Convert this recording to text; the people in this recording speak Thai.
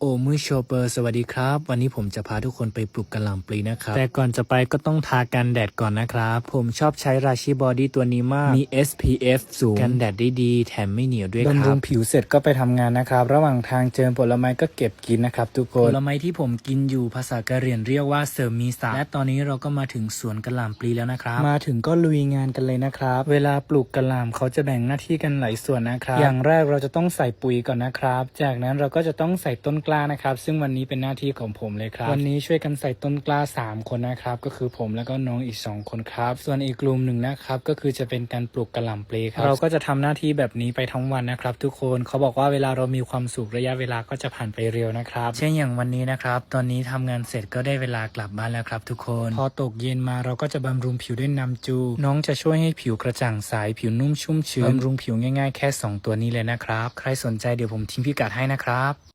โอมือโชเปอร์สวัสดีครับ วันนี้ผมจะพาทุกคนไปปลูกกระหล่ำปลีนะครับ แต่ก่อนจะไปก็ต้องทากันแดดก่อนนะครับ ผมชอบใช้ราชิบอดี้ตัวนี้มาก มี SPF สูง กันแดดได้ดี แถมไม่เหนียวด้วยครับบำรุงผิวเสร็จก็ไปทำงานนะครับ ระหว่างทางเจอผลไม้ก็เก็บกินนะครับทุกคผนลไม้ที่ผมกินอยู่ภาษากะเหรี่ยงเรียกว่าเสริมมีสาและตอนนี้เราก็มาถึงสวนกระหล่ำปลีแล้วนะครับ มาถึงก็ลุยงานกันเลยนะครับ เวลาปลูกกระหล่ำเขาจะแบ่งหน้าที่กันหลายส่วนนะครับ อย่างแรกเราจะต้องใส่ปุ๋ยก่อนนะครับ จากนั้นเราก็จะต้องใส่ต้นกล้านะครับ ซึ่งวันนี้เป็นหน้าที่ของผมเลยครับ วันนี้ช่วยกันใส่ต้นกล้า 3 คนนะครับ ก็คือผมแล้วก็น้องอีก 2 คนครับ ส่วนอีกกลุ่มหนึ่งนะครับ ก็คือจะเป็นการปลูกกระหล่ำปลีครับ เราก็จะทำหน้าที่แบบนี้ไปทั้งวันนะครับ ทุกคนเขาบอกว่าเวลาเรามีความสุขระยะเวลาก็จะผ่านไปเร็วนะครับ เช่นอย่างวันนี้นะครับ ตอนนี้ทำงานเสร็จก็ได้เวลากลับบ้านแล้วครับ ทุกคน พอตกเย็นมาเราก็จะบำรุงผิวด้วยน้ำจู น้องจะช่วยให้ผิวกระจ่างใสผิวนุ่มชุ่มชื้นบำรุงผิวง่ายๆแค่ 2 ตัวนี้เลยนะครับ ใครสนใจเดี๋ยวผมทิ้งพิกัดให้นะครับ